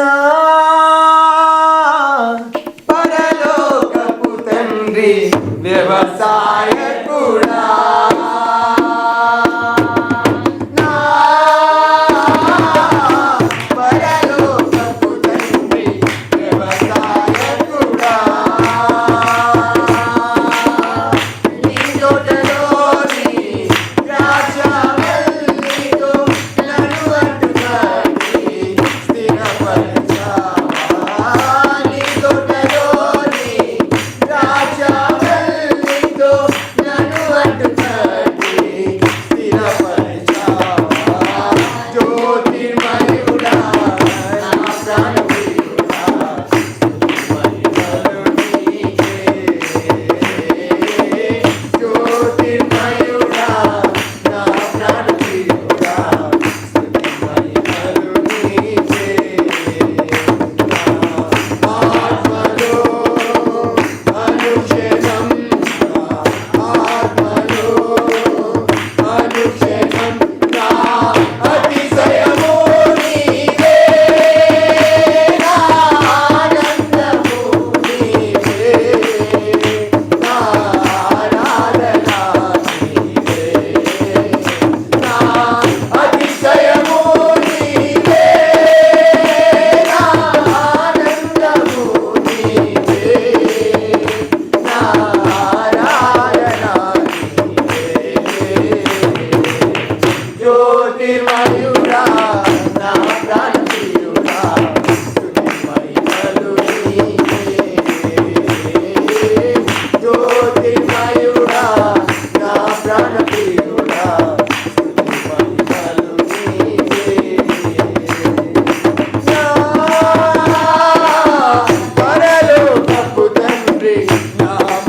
నా పరలోకపు తండ్రి వ్యవసాయ కూడా Thank.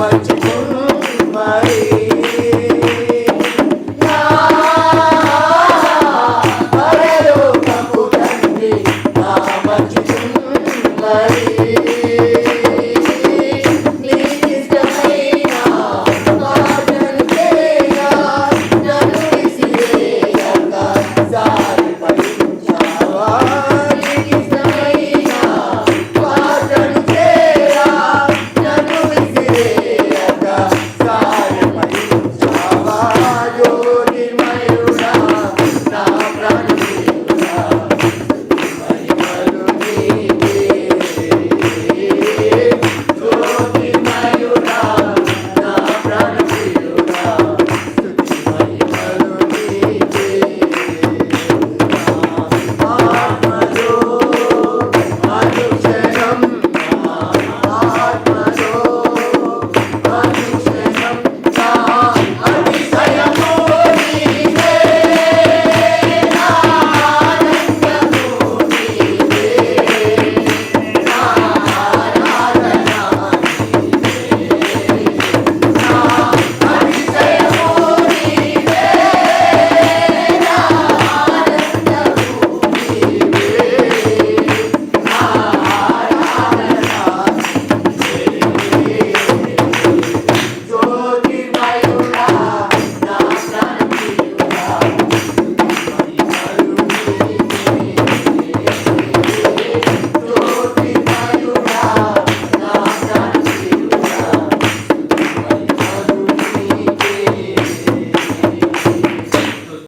பச்சை